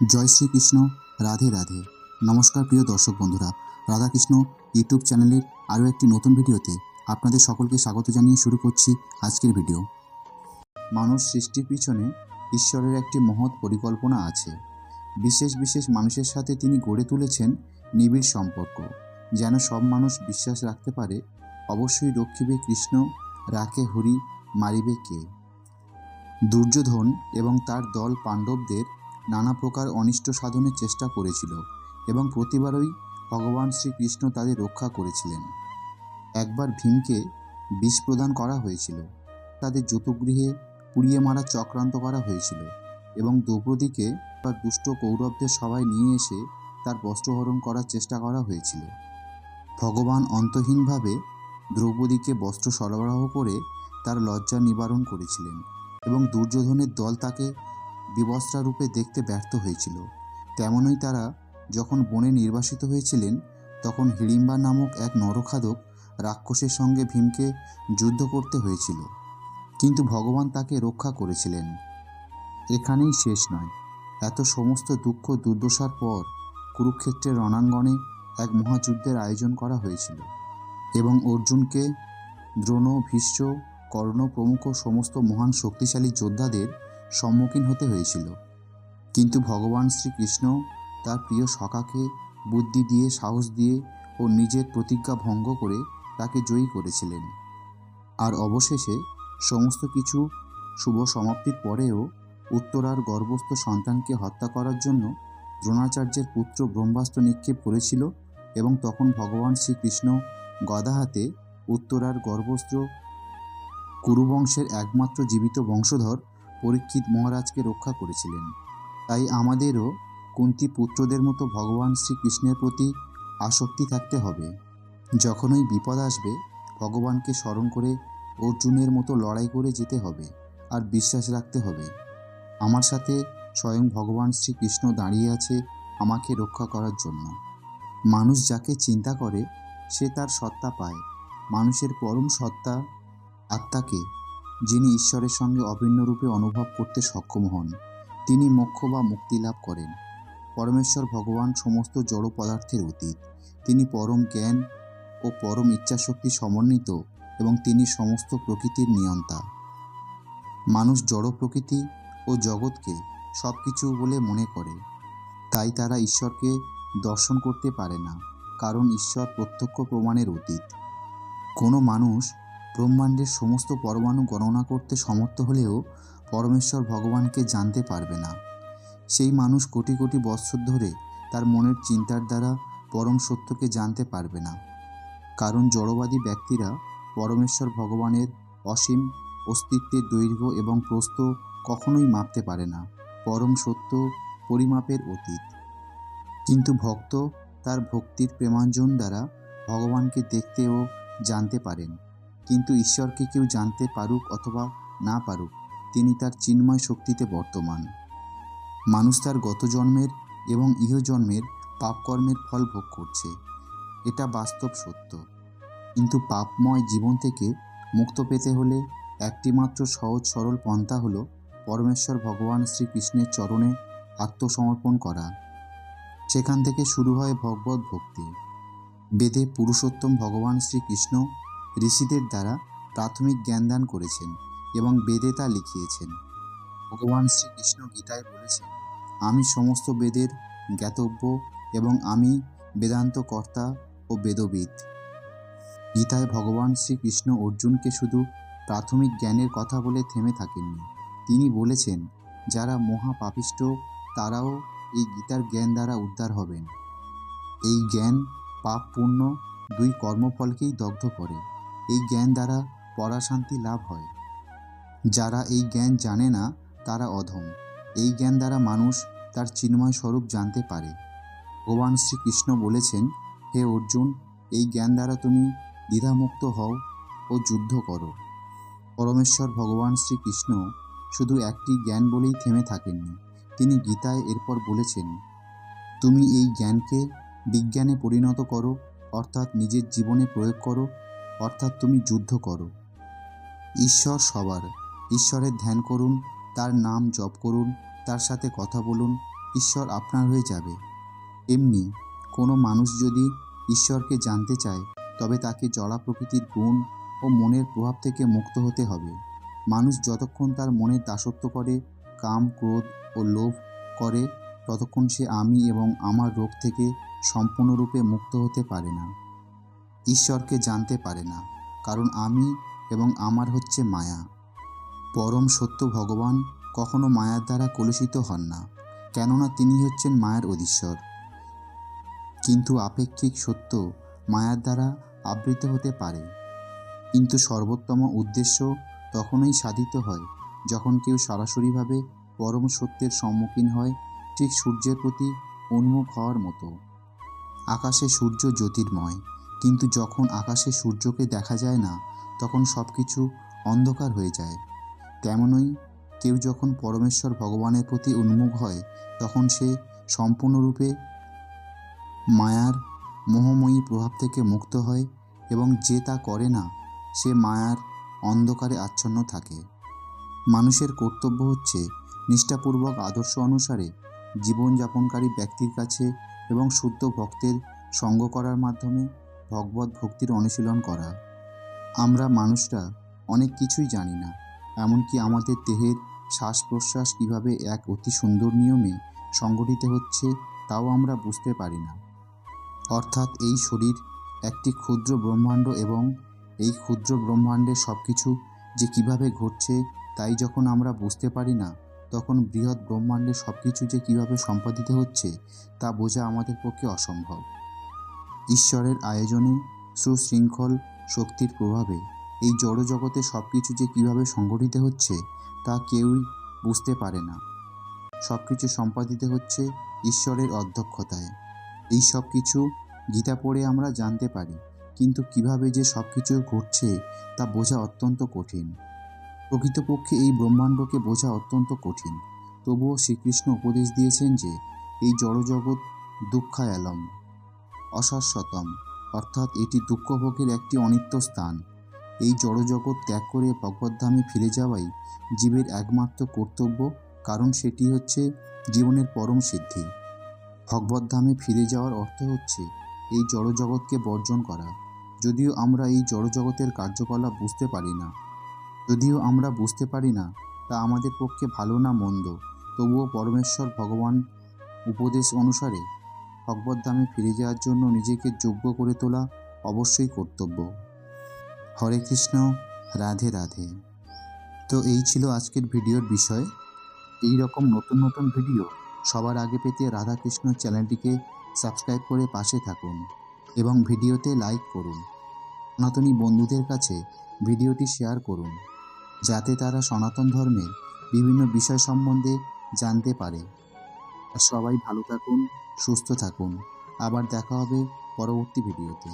জয় শ্রীকৃষ্ণ, রাধে রাধে। নমস্কার প্রিয় দর্শক বন্ধুরা, রাধাকৃষ্ণ ইউটিউব চ্যানেলের আরও একটি নতুন ভিডিওতে আপনাদের সকলকে স্বাগত জানিয়ে শুরু করছি আজকের ভিডিও। মানুষ সৃষ্টির পিছনে ঈশ্বরের একটি মহৎ পরিকল্পনা আছে। বিশেষ বিশেষ মানুষের সাথে তিনি গড়ে তুলেছেন নিবিড় সম্পর্ক। যেন সব মানুষ বিশ্বাস রাখতে পারে, অবশ্যই রক্ষিবে কৃষ্ণ, রাখে হরি, মারিবে কে। দুর্যোধন এবং তার দল পাণ্ডবদের নানা প্রকার অনিষ্ট সাধনের চেষ্টা করেছিল এবং প্রতিবারই ভগবান শ্রীকৃষ্ণ তাদের রক্ষা করেছিলেন। একবার ভীমকে বিষ প্রদান করা হয়েছিল। তাদের জতুগৃহে পুড়িয়ে মারা চক্রান্ত করা হয়েছিল এবং দ্রৌপদীকে তার দুষ্ট কৌরবদের সবাই নিয়ে এসে তার বস্ত্রহরণ করার চেষ্টা করা হয়েছিল। ভগবান অন্তহীনভাবে দ্রৌপদীকে বস্ত্র সরবরাহ করে তার লজ্জা নিবারণ করেছিলেন এবং দুর্যোধনের দল তাকে বিবস্ত্রা রূপে দেখতে ব্যর্থ হয়েছিল। তেমনই তারা যখন বনে নির্বাসিত হয়েছিলেন, তখন হিড়িম্বা নামক এক নরখাদক রাক্ষসের সঙ্গে ভীমকে যুদ্ধ করতে হয়েছিল। কিন্তু ভগবান তাকে রক্ষা করেছিলেন। এখানেই শেষ নয়। এত সমস্ত দুঃখ দুর্দশার পর কুরুক্ষেত্রের রণাঙ্গনে এক মহাযুদ্ধের আয়োজন করা হয়েছিল এবং অর্জুনকে দ্রোণ, ভীষ্ম, কর্ণ প্রমুখ সমস্ত মহান শক্তিশালী যোদ্ধাদের সম্মুখীন হতে হয়েছিল। কিন্তু ভগবান শ্রীকৃষ্ণ তার প্রিয় সখাকে বুদ্ধি দিয়ে, সাহস দিয়ে ও নিজের প্রতিজ্ঞা ভঙ্গ করে তাকে জয়ী করেছিলেন। আর অবশেষে সমস্ত কিছু শুভ সমাপ্তির পরেও উত্তরার গর্ভস্থ সন্তানকে হত্যা করার জন্য দ্রোণাচার্যের পুত্র ব্রহ্মাস্ত্র নিক্ষেপ করেছিল এবং তখন ভগবান শ্রীকৃষ্ণ গদা হাতে উত্তরার গর্ভস্থ কুরুবংশের একমাত্র জীবিত বংশধর পরীক্ষিত মহারাজকে রক্ষা করেছিলেন। তাই আমাদেরও কুন্তি পুত্রদের মতো ভগবান শ্রীকৃষ্ণের প্রতি আসক্তি থাকতে হবে। যখনই বিপদ আসবে, ভগবানকে স্মরণ করে অর্জুনের মতো লড়াই করে যেতে হবে আর বিশ্বাস রাখতে হবে। আমার সাথে স্বয়ং ভগবান শ্রীকৃষ্ণ দাঁড়িয়ে আছে আমাকে রক্ষা করার জন্য। মানুষ যাকে চিন্তা করে, সে তার সত্তা পায়। মানুষের পরম সত্তা আত্মাকে যিনি ঈশ্বরের সঙ্গে অভিন্ন রূপে অনুভব করতে সক্ষম হন, তিনি মোক্ষ বা মুক্তি লাভ করেন। পরমেশ্বর ভগবান সমস্ত জড় পদার্থের অতীত। তিনি পরম জ্ঞান ও পরম ইচ্ছাশক্তি সমন্বিত এবং তিনি সমস্ত প্রকৃতির নিয়ন্তা। মানুষ জড় প্রকৃতি ও জগৎকে সব কিছু বলে মনে করে। তাই তারা ঈশ্বরকে দর্শন করতে পারে না, কারণ ঈশ্বর প্রত্যক্ষ প্রমাণের অতীত। কোনো মানুষ ব্রহ্মাণ্ডের সমস্ত পরমাণু গণনা করতে সমর্থ হলেও পরমেশ্বর ভগবানকে জানতে পারবে না। সেই মানুষ কোটি কোটি বৎসর ধরে তার মনের চিন্তার দ্বারা পরম সত্যকে জানতে পারবে না। কারণ জড়বাদী ব্যক্তিরা পরমেশ্বর ভগবানের অসীম অস্তিত্বের দৈর্ঘ্য এবং প্রস্থ কখনোই মাপতে পারে না। পরম সত্য পরিমাপের অতীত। কিন্তু ভক্ত তার ভক্তির প্রেমাঞ্জন দ্বারা ভগবানকে দেখতে ও জানতে পারেন। কিন্তু ঈশ্বরকে কেউ জানতে পারুক অথবা না পারুক, তিনি তার চিন্ময় শক্তিতে বর্তমান। মানুষ তার গত জন্মের এবং ইহজন্মের পাপকর্মের ফল ভোগ করছে। এটা বাস্তব সত্য। কিন্তু পাপময় জীবন থেকে মুক্ত পেতে হলে একটিমাত্র সহজ সরল পন্থা হলো পরমেশ্বর ভগবান শ্রীকৃষ্ণের চরণে আত্মসমর্পণ করা। সেখান থেকে শুরু হয় ভগবত ভক্তি। বেদে পুরুষোত্তম ভগবান শ্রীকৃষ্ণ ঋষিদের দ্বারা প্রাথমিক জ্ঞানদান করেছেন এবং বেদে তা লিখিয়েছেন। ভগবান শ্রীকৃষ্ণ গীতায় বলেছেন, আমি সমস্ত বেদের জ্ঞাতব্য এবং আমি বেদান্ত কর্তা ও বেদবিদ। গীতায় ভগবান শ্রীকৃষ্ণ অর্জুনকে শুধু প্রাথমিক জ্ঞানের কথা বলে থেমে থাকেননি। তিনি বলেছেন, যারা মহাপাপিষ্ট, তারাও এই গীতার জ্ঞান দ্বারা উদ্ধার হবেন। এই জ্ঞান পাপ পুণ্য দুই কর্মফলকেই দগ্ধ করে। এই জ্ঞান দ্বারা পরাশান্তি লাভ হয়। যারা এই জ্ঞান জানে না, তারা অধম। এই জ্ঞান দ্বারা মানুষ তার চিন্ময় স্বরূপ জানতে পারে। ভগবান শ্রীকৃষ্ণ বলেছেন, হে অর্জুন, এই জ্ঞান দ্বারা তুমি দ্বিধামুক্ত হও ও যুদ্ধ করো। পরমেশ্বর ভগবান শ্রীকৃষ্ণ শুধু একটি জ্ঞান বলেই থেমে থাকেননি। তিনি গীতায় এরপর বলেছেন, তুমি এই জ্ঞানকে বিজ্ঞানে পরিণত করো, অর্থাৎ নিজের জীবনে প্রয়োগ করো অর্থাৎ তুমি যুদ্ধ করো। ঈশ্বর সবার। ঈশ্বরের ধ্যান করুন, তার নাম জপ করুন, তার সাথে কথা বলুন, ঈশ্বর আপনার হয়ে যাবে। এমনি, কোনো মানুষ যদি ঈশ্বরকে জানতে চায়, তবে তাকে জড়া প্রকৃতির গুণ ও মনের প্রভাব থেকে মুক্ত হতে হবে। মানুষ যতক্ষণ তার মনের দাসত্ব করে, কাম, ক্রোধ ও লোভ করে, ততক্ষণ সে আমি এবং আমার রোগ থেকে সম্পূর্ণরূপে মুক্ত হতে পারে না। ঈশ্বরকে জানতে পারে না, কারণ আমি এবং আমার হচ্ছে মায়া। পরম সত্য ভগবান কখনো মায়ার দ্বারা কলুষিত হন না, কেননা তিনি হচ্ছেন মায়ার অধীশ্বর। কিন্তু আপেক্ষিক সত্য মায়ার দ্বারা আবৃত হতে পারে। কিন্তু সর্বোত্তম উদ্দেশ্য তখনই সাধিত হয়, যখন কেউ সরাসরিভাবে পরম সত্যের সম্মুখীন হয় ঠিক সূর্যের প্রতি উন্মুখ হওয়ার মতো। আকাশে সূর্য জ্যোতির্ময় কিন্তু যখন আকাশে সূর্যকে দেখা যায় না, তখন সব কিছু অন্ধকার হয়ে যায়। তেমনই কেউ যখন পরমেশ্বর ভগবানের প্রতি উন্মুখ হয়, তখন সে সম্পূর্ণরূপে মায়ার মোহময়ী প্রভাব থেকে মুক্ত হয় এবং যে তা করে না, সে মায়ার অন্ধকারে আচ্ছন্ন থাকে। মানুষের কর্তব্য হচ্ছে নিষ্ঠাপূর্বক আদর্শ অনুসারে জীবনযাপনকারী ব্যক্তির কাছে এবং শুদ্ধ ভক্তের সঙ্গ করার মাধ্যমে ভগবত ভক্তির অনুশীলন করা। আমরা মানুষরা অনেক কিছুই জানি না, এমনকি আমাদের দেহের শ্বাস প্রশ্বাস কীভাবে এক অতি সুন্দর নিয়মে সংগঠিত হচ্ছে তাও আমরা বুঝতে পারি না। অর্থাৎ এই শরীর একটি ক্ষুদ্র ব্রহ্মাণ্ড এবং এই ক্ষুদ্র ব্রহ্মাণ্ডের সব কিছু যে কীভাবে ঘটছে তাই যখন আমরা বুঝতে পারি না, তখন বৃহৎ ব্রহ্মাণ্ডের সব কিছু যে কীভাবে সম্পাদিত হচ্ছে তা বোঝা আমাদের পক্ষে অসম্ভব। ঈশ্বরের আয়োজনে সুশৃঙ্খল শক্তির প্রভাবে এই জড়জগতে সব কিছু যে কীভাবে সংগঠিত হচ্ছে তা কেউই বুঝতে পারে না। সব কিছু সম্পাদিত হচ্ছে ঈশ্বরের অধ্যক্ষতায়। এই সব কিছু গীতা পড়ে আমরা জানতে পারি, কিন্তু কীভাবে যে সব কিছু ঘটছে তা বোঝা অত্যন্ত কঠিন। প্রকৃতপক্ষে এই ব্রহ্মাণ্ডকে বোঝা অত্যন্ত কঠিন। তবুও শ্রীকৃষ্ণ উপদেশ দিয়েছেন যে এই জড়জগৎ দুঃখায়ালম। অশাশ্বতম অর্থাৎ এটি দুঃখভোগের একটি অনিত্য স্থান। এই জড়জগৎ ত্যাগ করে ভগবদ্ধামে ফিরে যাওয়াই জীবের একমাত্র কর্তব্য, কারণ সেটি হচ্ছে জীবনের পরম সিদ্ধি। ভগবদ্ধামে ফিরে যাওয়ার অর্থ হচ্ছে এই জড়জগৎকে বর্জন করা। যদিও আমরা এই জড়জগতের কার্যকলাপ বুঝতে পারি না। যদিও আমরা বুঝতে পারি না, তা আমাদের পক্ষে ভালো না মন্দ। তবুও পরমেশ্বর ভগবান উপদেশ অনুসারে ভগবদ্ধামে ফিরে যাওয়ার জন্য নিজেকে যোগ্য করে তোলা অবশ্যই কর্তব্য। হরে কৃষ্ণ, রাধে রাধে। তো এই ছিল আজকের ভিডিওর বিষয়। এই রকম নতুন নতুন ভিডিও সবার আগে পেতে রাধাকৃষ্ণ চ্যানেলটিকে সাবস্ক্রাইব করে পাশে থাকুন এবং ভিডিওতে লাইক করুন। সনাতনী বন্ধুদের কাছে ভিডিওটি শেয়ার করুন, যাতে তারা সনাতন ধর্মের বিভিন্ন বিষয় সম্বন্ধে জানতে পারে। সবাই ভালো থাকুন সুস্থ থাকুন। আবার দেখা হবে পরবর্তী ভিডিওতে।